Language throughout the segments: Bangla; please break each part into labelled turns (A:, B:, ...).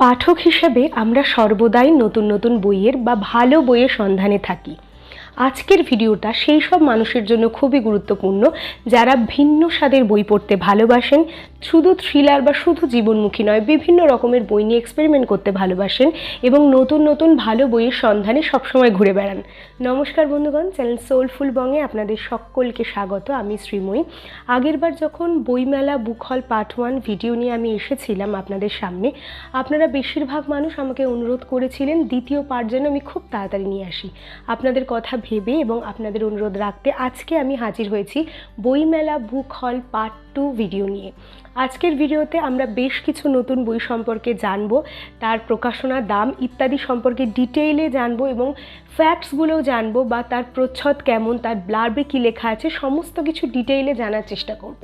A: পাঠক হিসেবে আমরা সর্বদাই নতুন নতুন বইয়ের বা ভালো বইয়ের সন্ধানে থাকি। আজকের ভিডিওটা সেই সব মানুষের জন্য খুবই গুরুত্বপূর্ণ যারা ভিন্ন স্বাদের বই পড়তে ভালোবাসেন, শুধু থ্রিলার বা শুধু জীবনমুখী নয়, বিভিন্ন রকমের বই নিয়ে এক্সপেরিমেন্ট করতে ভালোবাসেন এবং নতুন নতুন ভালো বইয়ের সন্ধানে সবসময় ঘুরে বেড়ান। নমস্কার বন্ধুগণ, চ্যানেল সোলফুল বঙে আপনাদের সকলকে স্বাগত, আমি শ্রীময়ী। আগেরবার যখন বইমেলা বুক হল পার্ট ওয়ান ভিডিও নিয়ে আমি এসেছিলাম আপনাদের সামনে, আপনারা বেশিরভাগ মানুষ আমাকে অনুরোধ করেছিলেন দ্বিতীয় পার্ট যেন আমি খুব তাড়াতাড়ি নিয়ে আসি। আপনাদের কথা ভেবে এবং আপনাদের অনুরোধ রাখতে আজকে আমি হাজির হয়েছি বইমেলা বুক হল পার্ট টু ভিডিও নিয়ে। আজকের ভিডিওতে আমরা বেশ কিছু নতুন বই সম্পর্কে জানব, তার প্রকাশনা দাম ইত্যাদি সম্পর্কে ডিটেইলে জানব এবং ফ্যাক্টসগুলোও জানব বা তার প্রচ্ছদ কেমন, তার ব্লার্বে কী লেখা আছে, সমস্ত কিছু ডিটেইলে জানার চেষ্টা করব।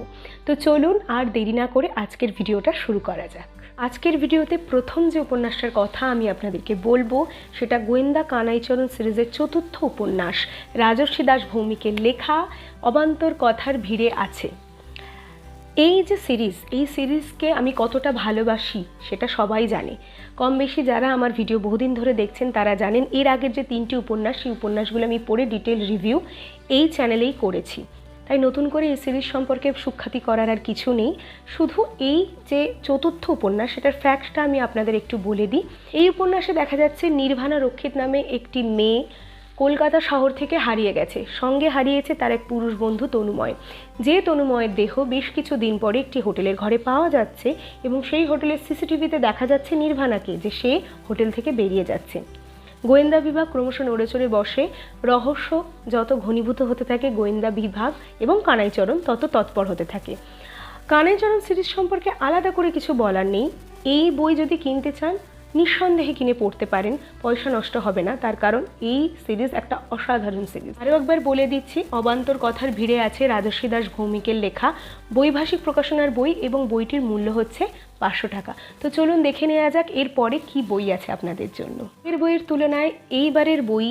A: তো চলুন আর দেরি না করে আজকের ভিডিওটা শুরু করা যাক। আজকের ভিডিওতে প্রথম যে উপন্যাসটার কথা আমি আপনাদেরকে বলব, সেটা গোয়েন্দা কানাইচরণ সিরিজের চতুর্থ উপন্যাস, রাজর্ষি দাস ভৌমিকের লেখা, অবান্তর কথার ভিড়ে আছে। এই যে সিরিজ, এই সিরিজকে আমি কতটা ভালোবাসি, সেটা সবাই জানে। কম বেশি যারা আমার ভিডিও বহুদিন ধরে দেখছেন, তারা জানেন এর আগের যে তিনটি উপন্যাস, সেই উপন্যাসগুলো আমি পড়ে ডিটেল রিভিউ এই চ্যানেলেই করেছি। তাই নতুন করে এই সিরিজ সম্পর্কে সুখ্যাতি করার আর কিছু নেই। শুধু এই যে চতুর্থ উপন্যাস, সেটার ফ্যাক্টটা আমি আপনাদের একটু বলে দিই। এই উপন্যাসে দেখা যাচ্ছে নির্ভানা রক্ষিত নামে একটি মেয়ে কলকাতা শহর থেকে হারিয়ে গেছে। সঙ্গে হারিয়েছে তার এক পুরুষ বন্ধু তনুময়। যে তনুময়ের দেহ বেশ কিছু দিন পরে একটি হোটেলের ঘরে পাওয়া যাচ্ছে এবং সেই হোটেলের সিসিটিভিতে দেখা যাচ্ছে নির্ভানাকে, যে সে হোটেল থেকে বেরিয়ে যাচ্ছে। গোয়েন্দা বিভাগ ক্রমশ নড়ে চড়ে বসে। রহস্য যত ঘনীভূত হতে থাকে, গোয়েন্দা বিভাগ এবং কানাইচরণ তত তৎপর হতে থাকে। কানাইচরণ সিরিজ সম্পর্কে আলাদা করে কিছু বলার নেই। এই বই যদি কিনতে চান নিঃসন্দেহে কিনে পড়তে পারেন, পয়সা নষ্ট হবে না। তার কারণ এই সিরিজ একটা অসাধারণ সিরিজ। আরও একবার বলে দিচ্ছি, অবান্তর কথার ভিড়ে আছে রাজস্বী দাস ভৌমিকের লেখা। বৈভাষিক প্রকাশনার বই এবং বইটির মূল্য হচ্ছে পাঁচশো টাকা। তো চলুন দেখে নেওয়া যাক এরপরে কি বই আছে আপনাদের জন্য। এর বইয়ের তুলনায় এইবারের বই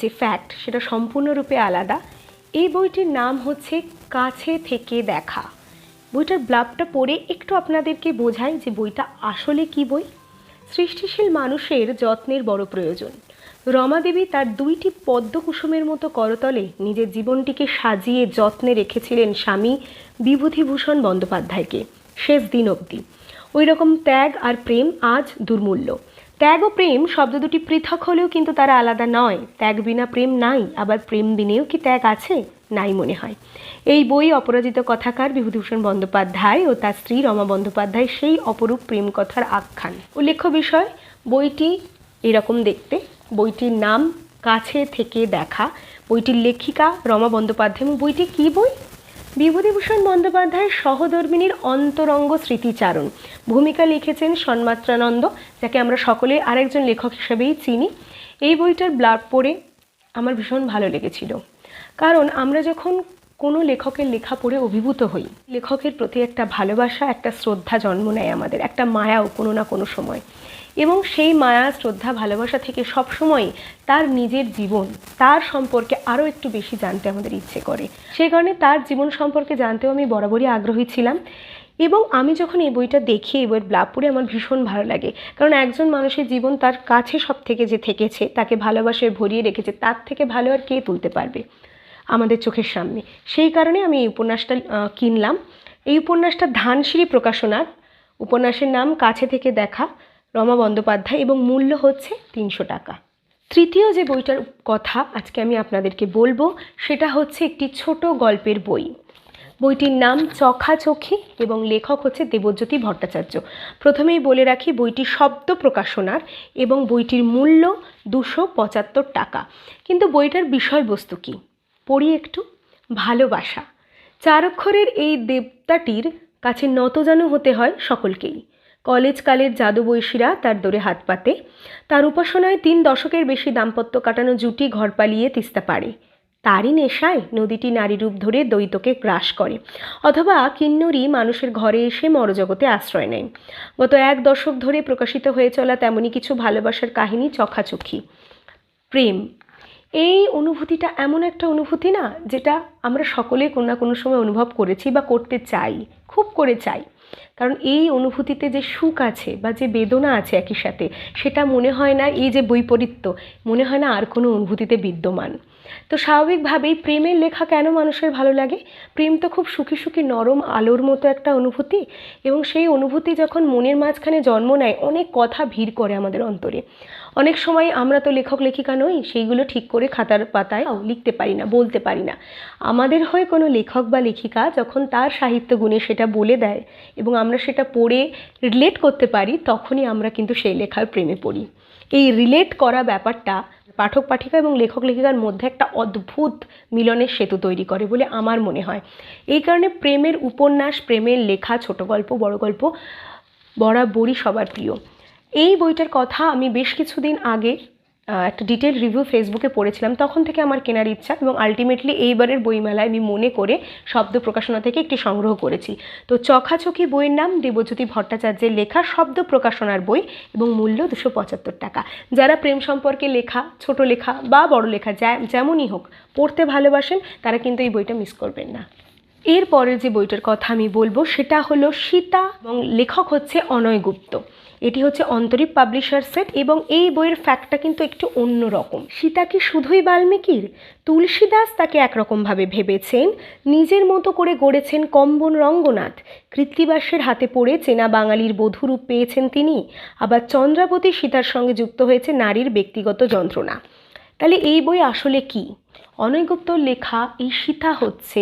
A: যে ফ্যাক্ট সেটা সম্পূর্ণরূপে আলাদা। এই বইটির নাম হচ্ছে কাছে থেকে দেখা। বইটার ব্লাবটা পড়ে একটু আপনাদেরকে বোঝাই যে বইটা আসলে কি বই। সৃষ্টিশীল মানুষের যত্নের বড় প্রয়োজন। রমাদেবী তার দুইটি পদ্মকুসুমের মতো করতলে নিজের জীবনটিকে সাজিয়ে যত্নে রেখেছিলেন স্বামী বিভূতিভূষণ বন্দ্যোপাধ্যায়কে। শেষ দিন অবধি। ওই রকম ত্যাগ আর প্রেম আজ দুর্মূল্য। ত্যাগ ও প্রেম শব্দ দুটি পৃথক হলেও কিন্তু তারা আলাদা নয়। ত্যাগ বিনা প্রেম নাই, আবার প্রেম বিনেও কি ত্যাগ আছে? নাই মনে হয়। এই বই অপরাজিত কথাকার বিভূতিভূষণ বন্দ্যোপাধ্যায় ও তার স্ত্রী রমা বন্দ্যোপাধ্যায় সেই অপরূপ প্রেম কথার আখ্যান। উল্লেখ্য বিষয়, বইটি এরকম দেখতে, বইটির নাম কাছে থেকে দেখা, বইটির লেখিকা রমা বন্দ্যোপাধ্যায় এবং বইটি কী বই? বিভূতিভূষণ বন্দ্যোপাধ্যায়ের সহধর্মিনীর অন্তরঙ্গ স্মৃতিচারণ। ভূমিকা লিখেছেন সন্মাত্রানন্দ, যাকে আমরা সকলে আরেকজন লেখক হিসেবেই চিনি। এই বইটার ব্লাগ পড়ে আমার ভীষণ ভালো লেগেছিল। কারণ আমরা যখন কোনো লেখকের লেখা পড়ে অভিভূত হই, লেখকের প্রতি একটা ভালোবাসা, একটা শ্রদ্ধা জন্ম নেয় আমাদের, একটা মায়াও কোনো না কোনো সময়। এবং সেই মায়া, শ্রদ্ধা, ভালোবাসা থেকে সবসময় তার নিজের জীবন, তার সম্পর্কে আরও একটু বেশি জানতে আমাদের ইচ্ছে করে। সেই কারণে তার জীবন সম্পর্কে জানতেও আমি বরাবরই আগ্রহী ছিলাম। এবং আমি যখন এই বইটা দেখি, এই বইয়ের পড়ে আমার ভীষণ ভালো লাগে। কারণ একজন মানুষের জীবন তার কাছে সব থেকে যে থেকেছে, তাকে ভালোবাসায় ভরিয়ে রেখেছে, তার থেকে ভালো আর কে তুলতে পারবে আমাদের চোখের সামনে? সেই কারণে আমি এই উপন্যাসটা কিনলাম। এই উপন্যাসটা ধানসিঁড়ি প্রকাশনার। উপন্যাসের নাম কাছে থেকে দেখা। রমা বন্দ্যোপাধ্যায় এবং মূল্য হচ্ছে তিনশো টাকা। তৃতীয় যে বইটার কথা আজকে আমি আপনাদেরকে বলব, সেটা হচ্ছে একটি ছোট গল্পের বই। বইটির নাম চোখাচোখি এবং লেখক হচ্ছে দেবজ্যোতি ভট্টাচার্য। প্রথমেই বলে রাখি, বইটি শব্দ প্রকাশনার এবং বইটির মূল্য দুশো পঁচাত্তর টাকা। কিন্তু বইটার বিষয়বস্তু কী? পড়ি একটু। ভালোবাসা। চার অক্ষরের এই দেবতাটির কাছে নতজানু হতে হয় সকলকেই। কলেজকালের জাদুবৈশীরা তার দৌড়ে হাত পাতে। তার উপাসনায় তিন দশকের বেশি দাম্পত্য কাটানো জুটি ঘর পালিয়ে তিস্তা পারে তারই নেশায় নদীটি নারী রূপ ধরে দ্বৈতকে গ্রাস করে, অথবা কিন্নরি মানুষের ঘরে এসে মরজগতে আশ্রয় নেয়। গত এক দশক ধরে প্রকাশিত হয়ে চলা তেমনই কিছু ভালোবাসার কাহিনী চখাচখি। প্রেম, এই অনুভূতিটা এমন একটা অনুভূতি না, যেটা আমরা সকলে কোনো না কোনো সময় অনুভব করেছি বা করতে চাই, খুব করে চাই। কারণ এই অনুভূতিতে যে সুখ আছে বা যে বেদনা আছে একই সাথে, সেটা মনে হয় না এই যে বৈপরীত্য, মনে হয় না আর কোনো অনুভূতিতে বিদ্যমান। তো স্বাভাবিকভাবেই প্রেমের লেখা কেন মানুষের ভালো লাগে? প্রেম তো খুব সুখী সুখী নরম আলোর মতো একটা অনুভূতি এবং সেই অনুভূতি যখন মনের মাঝখানে জন্ম নেয়, অনেক কথা ভিড় করে আমাদের অন্তরে। অনেক সময় আমরা তো লেখক, লেখিকা নই, সেইগুলো ঠিক করে খাতার পাতায় লিখতে পারি না, বলতে পারি না। আমাদের হয়ে কোনো লেখক বা লেখিকা যখন তার সাহিত্য গুণে সেটা বলে দেয় এবং আমরা সেটা পড়ে রিলেট করতে পারি, তখনই আমরা কিন্তু সেই লেখার প্রেমে পড়ি। এই রিলেট করা ব্যাপারটা পাঠক, পাঠিকা এবং লেখক, লেখিকার মধ্যে একটা অদ্ভুত মিলনের সেতু তৈরি করে বলে আমার মনে হয়। এই কারণে প্রেমের উপন্যাস, প্রেমের লেখা, ছোট গল্প, বড় গল্প বরাবরই সবার প্রিয়। এই বইটার কথা আমি বেশ কিছুদিন আগে একটা ডিটেল রিভিউ ফেসবুকে পড়েছিলাম, তখন থেকে আমার কেনার ইচ্ছা এবং আলটিমেটলি এইবারের বইমেলায় আমি মনে করে শব্দ প্রকাশনা থেকে একটি সংগ্রহ করেছি। তো চখাচখি বইয়ের নাম দেবজ্যোতি ভট্টাচার্যের লেখা শব্দ প্রকাশনার বই এবং মূল্য দুশো পঁচাত্তর টাকা। যারা প্রেম সম্পর্কে লেখা, ছোট লেখা বা বড় লেখা যেমনই হোক পড়তে ভালোবাসেন, তারা কিন্তু এই বইটা মিস করবেন না। এরপরের যে বইটার কথা আমি বলব, সেটা হলো সীতা এবং লেখক হচ্ছে অনয় গুপ্ত। এটি হচ্ছে অন্তরীপ পাবলিশার সেট এবং এই বইয়ের ফ্যাক্টটা কিন্তু একটু অন্য রকম সীতা কি শুধুই বাল্মীকির? তুলসীদাস তাকে একরকমভাবে ভেবেছেন। নিজের মতো করে গড়েছেন কম্বন রঙ্গনাথ। কৃত্তিবাসের হাতে পড়ে চেনা বাঙালির বধূরূপ পেয়েছেন তিনি। আবার চন্দ্রাবতী সীতার সঙ্গে যুক্ত হয়েছে নারীর ব্যক্তিগত যন্ত্রণা। তাহলে এই বই আসলে কি? অনয়গুপ্তর লেখা এই সীতা হচ্ছে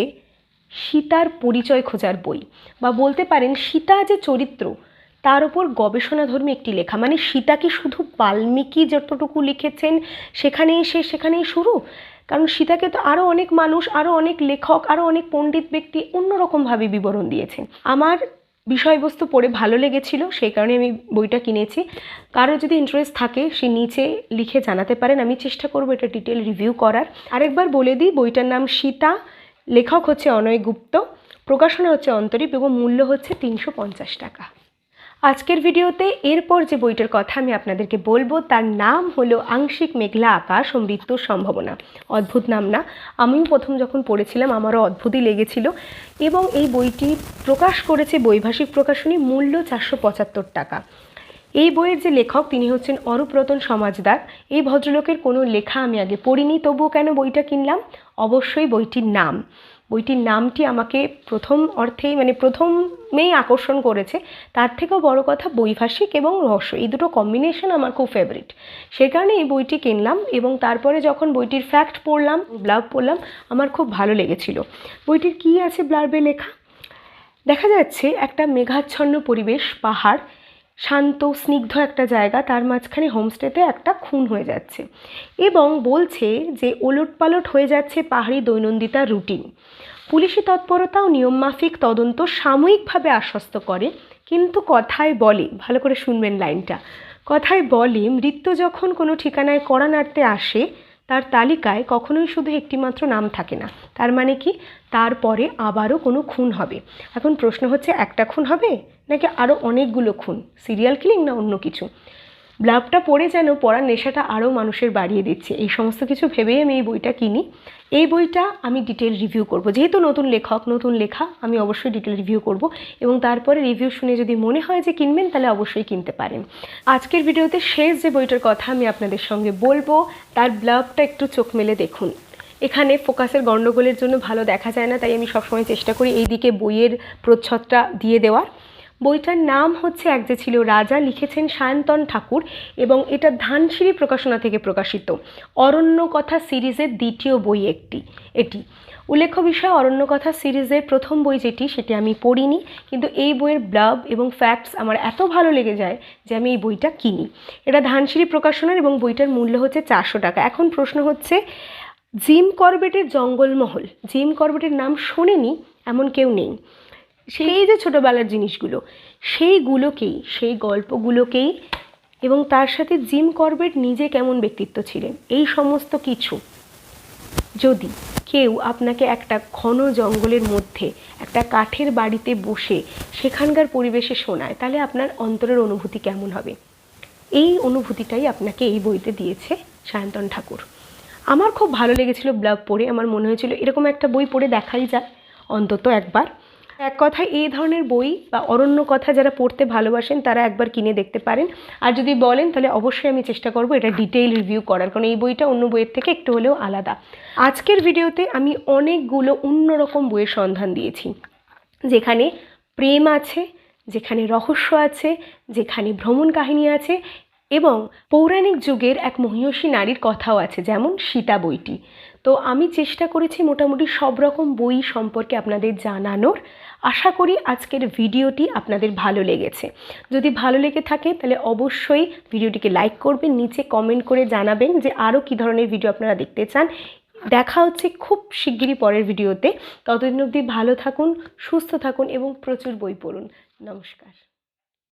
A: সীতার পরিচয় খোঁজার বই। বা বলতে পারেন সীতা যে চরিত্র তার উপর গবেষণাধর্মী একটি লেখা মানে সীতা কি শুধু বাল্মীকি যতটুকু লিখেছেন সেখানেই সে সেখানেই শুরু? কারণ সীতাকে তো আরও অনেক মানুষ আরও অনেক লেখক আরও অনেক পণ্ডিত ব্যক্তি অন্যরকমভাবে বিবরণ দিয়েছেন। আমার বিষয়বস্তু পড়ে ভালো লেগেছিল, সেই কারণে আমি বইটা কিনেছি। কারও যদি ইন্টারেস্ট থাকে, সে নিচে লিখে জানাতে পারেন, আমি চেষ্টা করব এটা ডিটেল রিভিউ করার। আরেকবার বলে দিই, বইটার নাম সীতা, লেখক হচ্ছে অনয় গুপ্ত, প্রকাশনা হচ্ছে অন্তরীপ এবং মূল্য হচ্ছে তিনশো পঞ্চাশ টাকা। আজকের ভিডিওতে এরপর যে বইটার কথা আমি আপনাদেরকে বলব, তার নাম হলো আংশিক মেঘলা আকাশ ও মৃত্যুর সম্ভাবনা। অদ্ভুত নাম না। আমিও প্রথম যখন পড়েছিলাম, আমারও অদ্ভুতই লেগেছিল এবং এই বইটি প্রকাশ করেছে বৈভাষিক প্রকাশনী মূল্য চারশো পঁচাত্তর টাকা। এই বইয়ের যে লেখক, তিনি হচ্ছেন অরূপরতন সমাজদার। এই ভদ্রলোকের কোনো লেখা আমি আগে পড়িনি, তবুও কেন বইটা কিনলাম? অবশ্যই বইটির নাম। বইটির নামটি আমাকে প্রথম অর্থেই মানে প্রথমেই আকর্ষণ করেছে। তার থেকেও বড় কথা বৈভাষিক এবং রহস্য। এই দুটো কম্বিনেশন আমার খুব ফেভারিট সে কারণে এই বইটি কিনলাম এবং তারপরে যখন বইটির ফ্যাক্ট পড়লাম ব্লাব পড়লাম, আমার খুব ভালো লেগেছিল। বইটির কী আছে ব্লার্বে লেখা? দেখা যাচ্ছে একটা মেঘাচ্ছন্ন পরিবেশ, পাহাড় শান্ত, স্নিগ্ধ একটা জায়গা, তার মাঝখানে হোমস্টেতে একটা খুন হয়ে যাচ্ছে এবং বলছে যে ওলটপালট হয়ে যাচ্ছে পাহাড়ি দৈনন্দিতার রুটিন। পুলিশি তৎপরতা ও নিয়মমাফিক তদন্ত সাময়িকভাবে আশ্বস্ত করে, কিন্তু কথায় বলে, ভালো করে শুনবেন লাইনটা, কথায় বলে, মৃত্যু যখন কোনো ঠিকানায় কড়া নাড়তে আসে তার তালিকায় কখনোই শুধু একটিমাত্র নাম থাকে না। তার মানে কি? তারপরে আবারও কোনো খুন হবে। এখন প্রশ্ন হচ্ছে, একটা খুন হবে? নাকি আরও অনেকগুলো খুন? সিরিয়াল কিলিং না অন্য কিছু? ব্লাবটা পড়ে যেন পড়ার নেশাটা আরও মানুষের বাড়িয়ে দিচ্ছে। এই সমস্ত কিছু ভেবেই আমি এই বইটা কিনি। এই বইটা আমি ডিটেল রিভিউ করব। যেহেতু নতুন লেখক, নতুন লেখা, আমি অবশ্যই ডিটেল রিভিউ করব এবং তারপরে রিভিউ শুনে যদি মনে হয় যে কিনবেন, তাহলে অবশ্যই কিনতে পারেন। আজকের ভিডিওতে শেষ যে বইটার কথা আমি আপনাদের সঙ্গে বলব, তার ব্লাবটা একটু চোখ মেলে দেখুন। এখানে ফোকাসের গণ্ডগোলের জন্য ভালো দেখা যায় না, তাই আমি সবসময় চেষ্টা করি এই দিকে বইয়ের প্রচ্ছদটা দিয়ে দেওয়ার। বইটার নাম হচ্ছে এক যে ছিল রাজা, লিখেছেন সায়ন্তন ঠাকুর এবং এটা ধানসিঁড়ি প্রকাশনা থেকে প্রকাশিত। অরণ্য কথা সিরিজের দ্বিতীয় বই একটি, এটি। উল্লেখ্য বিষয় অরণ্য কথা সিরিজের প্রথম বই যেটি, সেটি আমি পড়িনি, কিন্তু এই বইয়ের ব্লাব এবং ফ্যাক্টস আমার এত ভালো লেগে যায় যে আমি এই বইটা কিনি। এটা ধানসিঁড়ি প্রকাশনার এবং বইটার মূল্য হচ্ছে চারশো টাকা। এখন প্রশ্ন হচ্ছে, জিম করবেটের জঙ্গলমহল, জিম করবেটের নাম শোনেনি, এমন কেউ নেই। সেই যে ছোটোবেলার জিনিসগুলো, সেইগুলোকেই, সেই গল্পগুলোকেই এবং তার সাথে জিম করবেট নিজে কেমন ব্যক্তিত্ব ছিলেন? এই সমস্ত কিছু যদি কেউ আপনাকে একটা ঘন জঙ্গলের মধ্যে, একটা কাঠের বাড়িতে বসে সেখানকার পরিবেশে শোনায়, তাহলে আপনার অন্তরের অনুভূতি কেমন হবে? এই অনুভূতিটাই আপনাকে এই বইতে দিয়েছে সায়ন্তন ঠাকুর। আমার খুব ভালো লেগেছিল ব্লগ পড়ে, আমার মনে হয়েছিল এরকম একটা বই পড়ে দেখাই যায়, অন্তত একবার। এক কথায় এই ধরনের বই বা অরণ্য কথা যারা পড়তে ভালোবাসেন, তারা একবার কিনে দেখতে পারেন। আর যদি বলেন, তাহলে অবশ্যই আমি চেষ্টা করব এটা ডিটেইল রিভিউ করার, কারণ এই বইটা অন্য বইয়ের থেকে একটু হলেও আলাদা। আজকের ভিডিওতে আমি অনেকগুলো অন্যরকম বইয়ের সন্ধান দিয়েছি। যেখানে প্রেম আছে, যেখানে রহস্য আছে, যেখানে ভ্রমণ কাহিনী আছে এবং পৌরাণিক যুগের এক মহিষী নারীর কথাও আছে, যেমন সীতা বইটি। তো আমি চেষ্টা করেছি মোটামুটি সব রকম বই সম্পর্কে আপনাদের জানানোর। আশা করি আজকের ভিডিওটি আপনাদের ভালো লেগেছে। যদি ভালো লেগে থাকে তাহলে অবশ্যই ভিডিওটিকে লাইক করবেন, নিচে কমেন্ট করে জানাবেন যে আরও কী ধরনের ভিডিও আপনারা দেখতে চান। দেখা হচ্ছে খুব শিগগিরই পরের ভিডিওতে। ততদিন অবধি ভালো থাকুন, সুস্থ থাকুন এবং প্রচুর বই পড়ুন। নমস্কার।